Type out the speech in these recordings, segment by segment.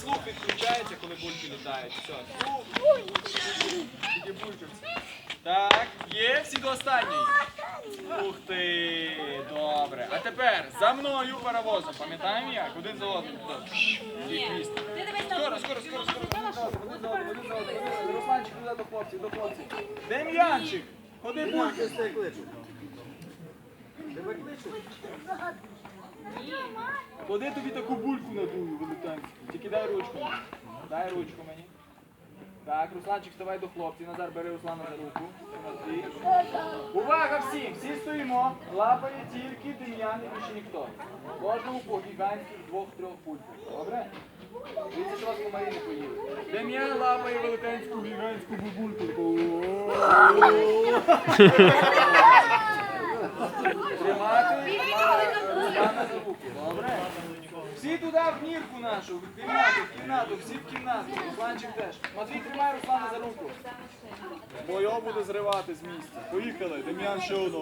слух відключається, коли бульки літають. Все. Так, є, всі до останньої. Ух ти, добре. А тепер за мною паровозом. Пам'ятаємо як? Один за одним. Скоро, скоро, скоро, скоро. Один за одним, один за одним. Русланчик, до хлопців, до хлопців. Дем'янчик, ходи бульки. Куди тобі таку бульку надую, велетенську? Тільки дай ручку. Дай ручку мені. Так, Русланчик, вставай до хлопців. Назар, бери Руслана за руку. Тимофій. Увага всім! Всі стоїмо. Лапає тільки Дем'ян і більше ніхто. Кожному по гігантських двох-трьох пульках. Добре? Дивіться, що вас комарі не поїли. Дем'ян лапає велетенську гігантську бубульку. Тримати? Всі туди в нірку нашу, в кімнату, в кімнату, всі в кімнату. Русланчик теж. Матвій, тримай Руслана за руку. Бо його буде зривати з місця. Поїхали, Дем'ян ще одна.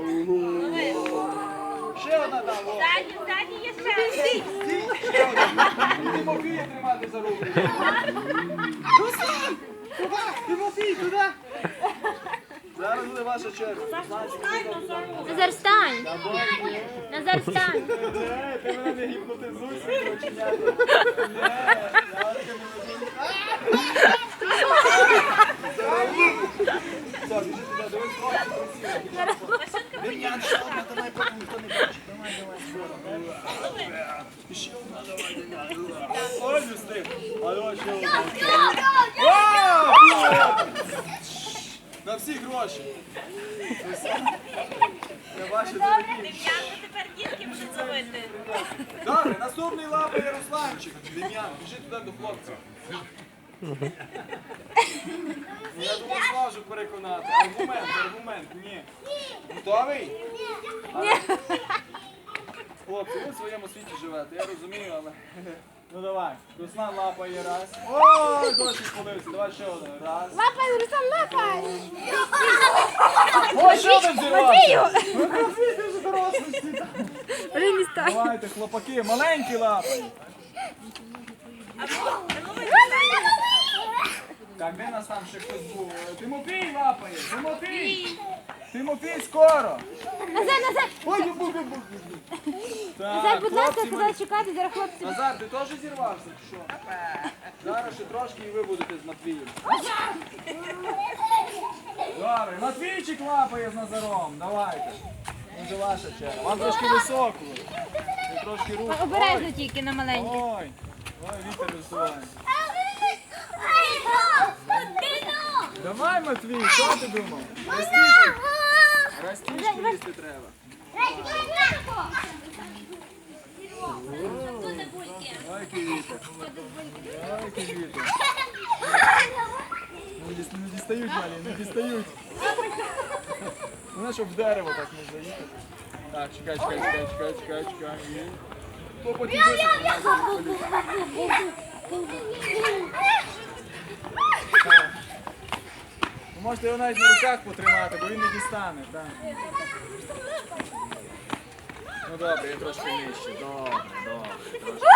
Ще одна там. о. Ззаді, ззаді є ще. Ще одна. І Тимофія тримати за руку. Руслан! Туди! Тимофій, туди! Зараз буде ваша черга. Русланчик, ти туди. Назар, встань! Давай, Назар, встань! Не, ти мене не гіпнотизуй своїми оченята. Не, я таке не веду. Все, біжи туди, дивись, хлопці, присіли. Дем'ян, ще одна, давай, поки ніхто не бачить. Давай, давай, скоро. І ще одна, давай, Дем'ян. Ой, не встиг. А давай ще одна. О, На всі гроші. Я бачу, дорогі. Тепер дітки будуть зловити. Добре, наступний лапає Русланчик. Дем'ян, біжи туди до хлопців. Ну, Я думаю, зможу переконати. Аргумент, аргумент, ні. Готовий? Ні. Хлопці, ви в своєму світі живете, я розумію, але. Ну давай. Руслан лапає раз. Ой, дощик сподивився. Давай ще один. Раз. Лапай, Руслан, лапай! Ой, ще один зірвався. Ну, Матвій, вже дорослий. Вже не стань. Давайте, хлопаки, маленькі лапають. Так, де нас там ще хтось був? Тимофій лапає! Тимофій! Тимофій, скоро! Назар, Назар! Ой, бу, бу, бу, бу. Назар, будь ласка, хлопці, туди чекати, зараз хлопці. Назар, ти теж зірвався чи що? Зараз ще трошки і ви будете з Матвієм. Добре, Матвійчик лапає з Назаром, давайте. Це ваша черга. Вам трошки високо. Ви трошки руку. Обережно тільки на маленьку. Ой, ой, вітер висуває. Давай, Матвій, що ти думав? Ростішки, ростішки їсти треба. Вітер. Ой, який вітер. Не дістають, Малі, не дістають. Вона щоб в дерево так не заїхати. Так, чекай, чекай, чекай, чекай, чекай, чекай. І... Ви можете його навіть на руках потримати, бо він не дістане. Так. Ну добре, я трошки нижче. Добре, добре. Трошки.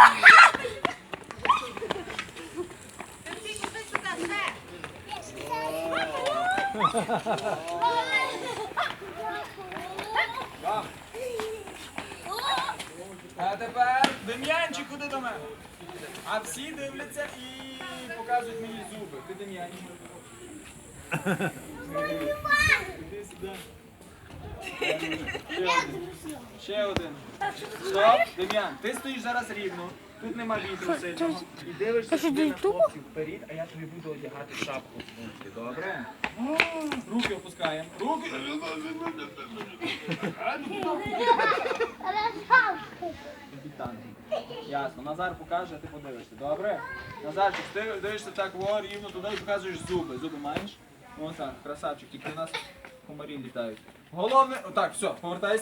А тепер Дем'янчик, куди до мене? А всі дивляться і показують мені зуби. Ти Дем'янчик. Ще один. Стоп, Дем'ян, ти стоїш зараз рівно. Тут нема вітру сильного. І дивишся сюди на хлопців вперед, а я тобі буду одягати шапку з мушки, добре? Руки опускаємо. Руки. Капітан. Ясно. Назар покаже, а ти подивишся. Добре? Назарчик, ти дивишся так во, рівно туди і показуєш зуби. Зуби маєш? О так, красавчик, тільки у нас комарі літають. Головне, отак, все, повертайся.